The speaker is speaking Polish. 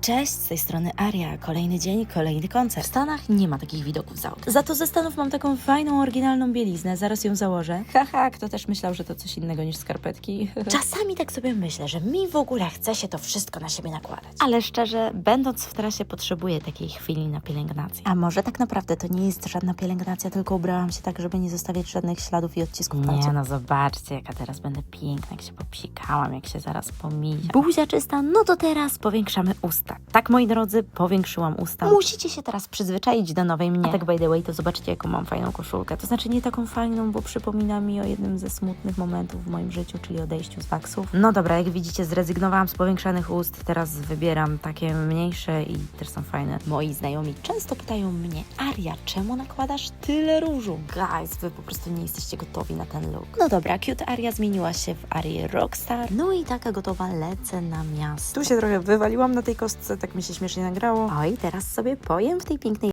Cześć, z tej strony Aria. Kolejny dzień, kolejny koncert. W Stanach nie ma takich widoków z aut. Za to ze Stanów mam taką fajną, oryginalną bieliznę. Zaraz ją założę. Haha, kto też myślał, że to coś innego niż skarpetki? Czasami tak sobie myślę, że mi w ogóle chce się to wszystko na siebie nakładać. Ale szczerze, będąc w trasie, potrzebuję takiej chwili na pielęgnację. A może tak naprawdę to nie jest żadna pielęgnacja, tylko ubrałam się tak, żeby nie zostawiać żadnych śladów i odcisków palców. Nie no, zobaczcie, jaka teraz będę piękna, jak się popsikałam, jak się zaraz pomija. Buzia czysta, no to teraz powiększamy usta. Tak, moi drodzy, powiększyłam usta. Musicie się teraz przyzwyczaić do nowej mnie. A tak by the way, to zobaczcie, jaką mam fajną koszulkę. To znaczy nie taką fajną, bo przypomina mi o jednym ze smutnych momentów w moim życiu, czyli odejściu z waksów. No dobra, jak widzicie, zrezygnowałam z powiększanych ust, teraz wybieram takie mniejsze i też są fajne. Moi znajomi często pytają mnie, Aria, czemu nakładasz tyle różu? Guys, wy po prostu nie jesteście gotowi na ten look. No dobra, cute Aria zmieniła się w Arię Rockstar. No i taka gotowa lecę na miasto. Tu się trochę wywaliłam na tej kostce, tak mi się śmiesznie nagrało. Oj, teraz sobie pojem w tej pięknej